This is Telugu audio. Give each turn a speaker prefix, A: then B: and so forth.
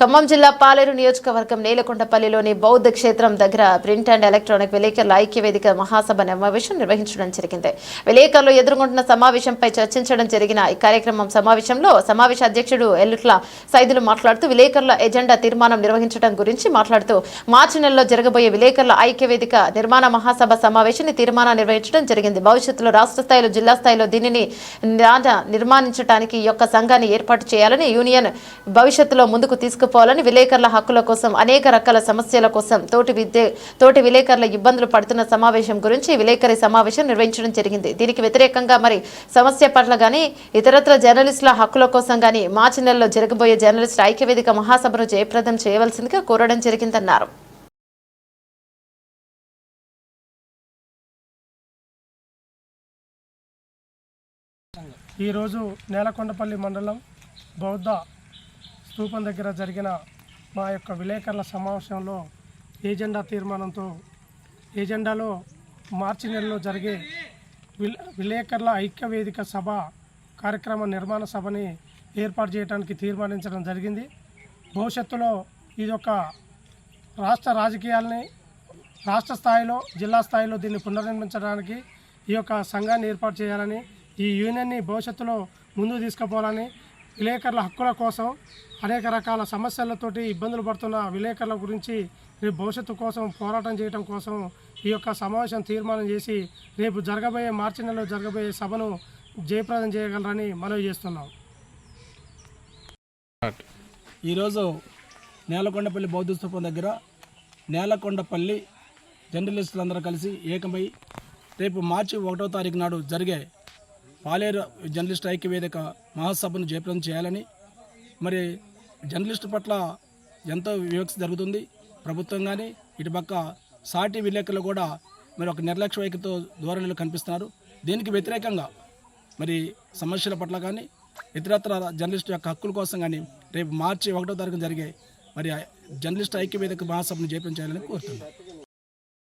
A: ఖమ్మం జిల్లా పాలేరు నియోజకవర్గం నేలకొండపల్లిలోని బౌద్ధ క్షేత్రం దగ్గర ప్రింట్ అండ్ ఎలక్ట్రానిక్ విలేకరుల ఐక్య వేదిక మహాసభ సమావేశం నిర్వహించడం జరిగింది. విలేకరులు ఎదుర్కొంటున్న సమావేశంపై చర్చించడం జరిగిన ఈ కార్యక్రమం సమావేశంలో సమావేశ అధ్యక్షుడు ఎల్లుట్ల సైదులు మాట్లాడుతూ విలేకరుల ఎజెండా తీర్మానం నిర్వహించడం గురించి మాట్లాడుతూ మార్చి నెలలో జరగబోయే విలేకరుల ఐక్య వేదిక నిర్మాణ మహాసభ సమావేశాన్ని తీర్మానం నిర్వహించడం జరిగింది. భవిష్యత్తులో రాష్ట్ర స్థాయిలో జిల్లా స్థాయిలో దీనిని నిర్మాణించడానికి ఈ యొక్క సంఘాన్ని ఏర్పాటు చేయాలని యూనియన్ భవిష్యత్తులో ముందుకు తీసుకు పోవాలని విలేకరుల హక్కుల కోసం అనేక రకాల సమస్యల కోసం తోటి విద్య తోటి విలేకరుల ఇబ్బందులు పడుతున్న సమావేశం గురించి విలేకరి సమావేశం నిర్వహించడం జరిగింది. దీనికి వ్యతిరేకంగా మరి సమస్య పట్ల గానీ ఇతరత్ర జర్నలిస్టుల హక్కుల కోసం గానీ మార్చి నెలలో జరగబోయే జర్నలిస్టుల ఐక్యవేదిక మహాసభను జయప్రదం చేయవలసిందిగా కోరడం జరిగిందన్నారు.
B: ఈరోజు నేలకొండపల్లి మండలం బౌద్ధ స్థూపం దగ్గర జరిగిన మా యొక్క విలేకరుల సమావేశంలో ఏజెండా తీర్మానంతో ఏజెండాలో మార్చి నెలలో జరిగే విలేకరుల ఐక్య వేదిక సభ కార్యక్రమ నిర్మాణ సభని ఏర్పాటు చేయడానికి తీర్మానించడం జరిగింది. భవిష్యత్తులో ఇది ఒక రాష్ట్ర రాజకీయాల్ని రాష్ట్ర స్థాయిలో జిల్లా స్థాయిలో దీన్ని పునర్నిర్మించడానికి ఈ యొక్క సంఘాన్ని ఏర్పాటు చేయాలని ఈ యూనియన్ని భవిష్యత్తులో ముందు తీసుకుపోవాలని విలేకరుల హక్కుల కోసం అనేక రకాల సమస్యలతోటి ఇబ్బందులు పడుతున్న విలేకరుల గురించి రేపు భవిష్యత్తు కోసం పోరాటం చేయడం కోసం ఈ యొక్క సమావేశం తీర్మానం చేసి రేపు జరగబోయే మార్చి నెలలో జరగబోయే సభను జయప్రదం చేయగలరని మనవి చేస్తున్నాం.
C: ఈరోజు నేలకొండపల్లి బౌద్ధ స్థూపం దగ్గర నేలకొండపల్లి జర్నలిస్టులందరూ కలిసి ఏకమై రేపు మార్చి ఒకటో తారీఖు నాడు జరిగే పాలేరు జర్నలిస్ట్ ఐక్య వేదిక మహాసభను జయప్రదం చేయాలని. మరి జర్నలిస్టు పట్ల ఎంతో వివక్ష జరుగుతుంది. ప్రభుత్వం కానీ ఇటుపక్క సాటి విలేకరులు కూడా మరి ఒక నిర్లక్ష్య వైఖరితో ధోరణిలో కనిపిస్తున్నారు. దీనికి వ్యతిరేకంగా మరి సమస్యల పట్ల కానీ ఇతరత్ర జర్నలిస్ట్ యొక్క హక్కుల కోసం కానీ రేపు మార్చి ఒకటో తారీఖున జరిగే మరి జర్నలిస్ట్ ఐక్య వేదిక మహాసభను జయప్రదం చేయాలని కోరుతున్నాను